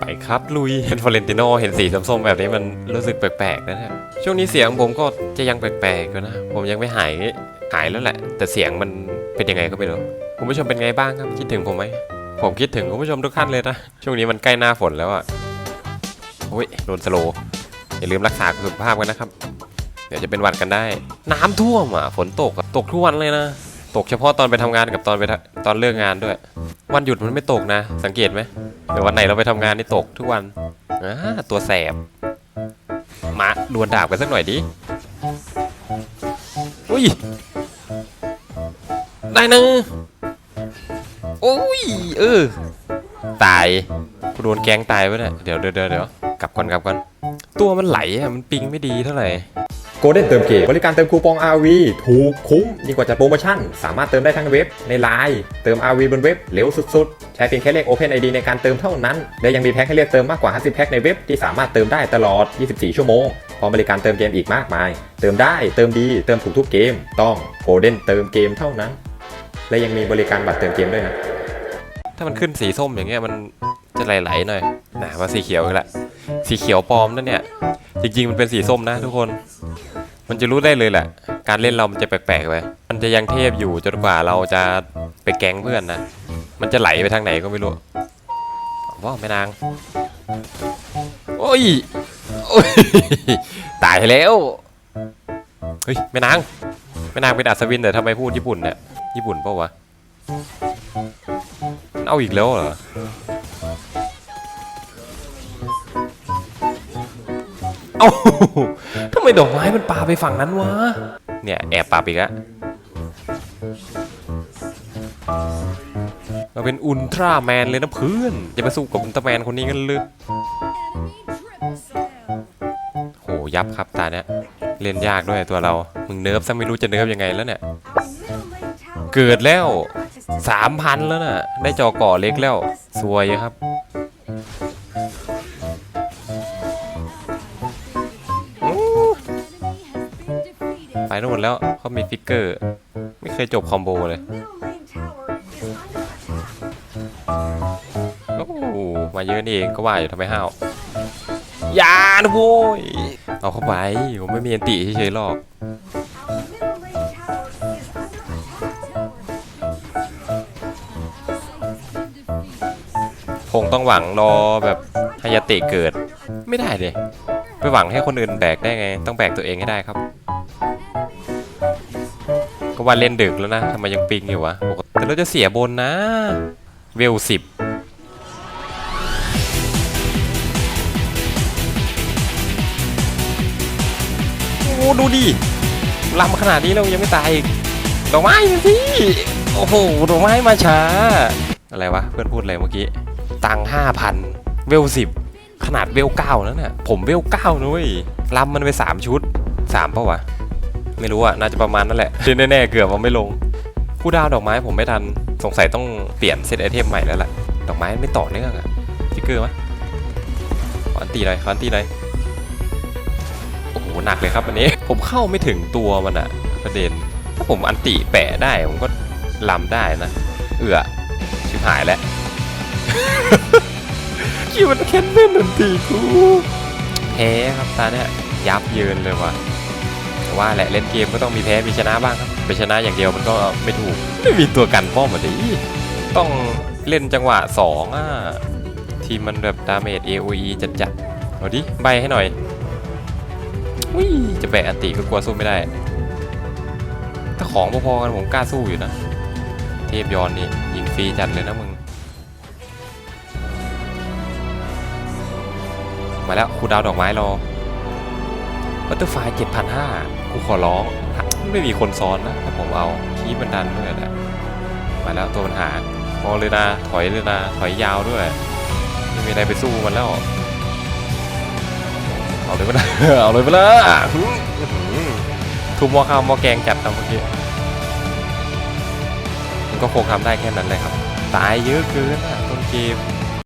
ไปครับลุย เห็นฟอเรนติโนเห็นสีส้มๆแบบนี้มันรู้สึกแปลกๆนะเนี่ยช่วงนี้เสียงผมก็จะยังแปลกๆอยู่นะ ผมยังไม่หายหายแล้วแหละ แต่เสียงมันเป็นยังไงก็ไม่รู้คุณผู้ชมเป็นไงบ้างครับคิดถึงผมไหมผมคิดถึงคุณผู้ชมทุกท่านเลยนะ ช่วงนี้มันใกล้หน้าฝนแล้วอะโอ้ยโดนสโลอย่าลืมรักษาสุขภาพกันนะครับ เดี๋ยวจะเป็นหวัดกันได้ น้ำท่วมอะฝนตกตกทุกวันเลยนะ ตกเฉพาะตอนไปทำงานกับตอนไปตอนเลิกงานด้วย วันหยุดมันไม่ตกนะ สังเกตไหม เดี๋ยววันไหนเราไปทำงานนี่ตกทุกวันอ่าตัวแสบ มาดวลดาบกันสักหน่อยดิ อุ้ย ได้นะโอ้ย เออ ตายกูโดนแกงตายไปเนี่ยเดี๋ยวเดี๋ยวเดี๋ยวเดี๋ยวกลับก่อนกลับก่อน ตัวมันไหลอะมันปิงไม่ดีเท่าไหร่ โกลเด้นเติมเกมบริการเติมคูปอง RV ถูกคุ้มยิ่งกว่าจัดโปรโมชั่น สามารถเติมได้ทั้งเว็บในไลน์เติม RV บนเว็บเร็วสุดๆ ใช้เพียงแค่เลข Open ID ในการเติมเท่านั้น และยังมีแพ็คให้เลือกเติมมากกว่า 50 แพ็คในเว็บที่สามารถเติมได้ตลอด 24 ชั่วโมง พร้อมบริการเติมเกมอีกมากมาย เติมได้เติมดีเติมถูกทุกเกม ต้องโกลเด้นเติมเกมเท่านั้น และยังมีบริการบัตรเติมเกมด้วยนะถ้ามันขึ้นสีส้มอย่างเงี้ยมันจะไหลๆหน่อยนะมาสีเขียวอีกละสีเขียวปลอมนั่นเนี่ยจริงๆมันเป็นสีส้มนะทุกคน มันจะรู้ได้เลยแหละ การเล่นเรามันจะแปลกๆไปมันจะยังเทพอยู่จนกว่าเราจะไปแก๊งเพื่อนนะ มันจะไหลไปทางไหนก็ไม่รู้ว้าวแม่นาง โอ้ย โอ้ย ตายแล้ว เฮ้ยแม่นาง แม่นางเป็นอัศวินแต่ทำไมพูดญี่ปุ่นเนี่ย ญี่ปุ่นเปล่าวะ เอาอีกแล้วเหรอเอ้าำไมดอกไม้มันปาไปฝั่งนั้นวะ เนี่ยแอบปาไปล้วเราเป็นอุลตร้าแมนเลยนะเพื่อนจะมาสู้กับอุลตร้าแมนคนนี้กันเลยโหยับครับตาเนี้ยเล่นยากด้วยตัวเรา มึงเนิร์ฟซะไม่รู้จะเนิร์ฟยังไงแล้วเนี่ย เกิดแล้วสามพันแล้วน่ะ ได้จอก่อเล็กแล้ว สวยครับ ไปโน่นแล้วเขามีฟิกเกอร์ ไม่เคยจบคอมโบเลย โอ้มาเยอะนี่เองก็ว่าอยู่ทำไมห้าว ยาโว้ย เอาเข้าไป ผมไม่มีอันติเฉยๆหรอกคงต้องหวังรอแบบฮายาเตะเกิด ไม่ได้เลยไปหวังให้คนอื่นแบกได้ไง ต้องแบกตัวเองให้ได้ครับ ก็ว่าเล่นดึกแล้วนะทำไมยังปิงอยู่วะแต่เราจะเสียบนนะ เวลสิบโอ้ดูดิลำขนาดนี้เรายังไม่ตายอีกดอกไม้มาสิโอ้โหดอกไม้มาช้า อะไรวะ เพื่อนพูดอะไรเมื่อกี้ ตังห้าพันเวลสิบขนาดเวลเก้าแล้วน่ะผมเวลเก้านะเว้ยลำมันไปสามชุดสามปะวะ ไม่รู้อะน่าจะประมาณนั่นแหละที่แน่ๆเกือบว่าไม่ลง คู่ดาวดอกไม้ผมไม่ทัน สงสัยต้องเปลี่ยนเซตไอเทมใหม่แล้วแหละดอกไม้ไม่ต่อเนื่องอะฟิกเกอร์มะขออันตีหน่อยขออันตีหน่อยโอ้โหหนักเลยครับอันนี้ ผมเข้าไม่ถึงตัวมันอะประเด็น ถ้าผมอันติแปะได้ผมก็ลำได้นะ เอือชิบหายแล้วคิดมันแค่เล่นดนตรีกูแพ้ครับตาเนี่ยยับเยินเลยว่ะ แต่ว่าแหละเล่นเกมก็ต้องมีแพ้มีชนะบ้างครับไปชนะอย่างเดียวมันก็ไม่ถูกไม่มีตัวกันป้อมอะดิต้องเล่นจังหวะสองอะทีมมันแบบดาเมจ AOE จัดจัดเอาดิใบให้หน่อยอุ้ยจะแบกอันติก็กลัวสู้ไม่ได้ ถ้าของพอๆกันผมกล้าสู้อยู่นะ เทพยอนนี่ยิงฟรีจัดเลยนะมึง มาแล้วครูดาวดอกไม้รอ บัตเตอร์ไฟเจ็ดพันห้ากูขอร้อง ไม่มีคนซ้อนนะถ้าผมเอาคีบมันดันด้วยแหละมาแล้วตัวปัญหาพอเลยนะ ถอยเลยนะ ถอยยาวด้วย ไม่มีอะไรไปสู้มันแล้ว เอาเลยไปละเอาเลยไปละทุบหมอข้าวหมอแกงจัดทำเมื่อกี้มันก็คงทำได้แค่นั้นเลยครับ ตายเยอะเกินอะต้นเกม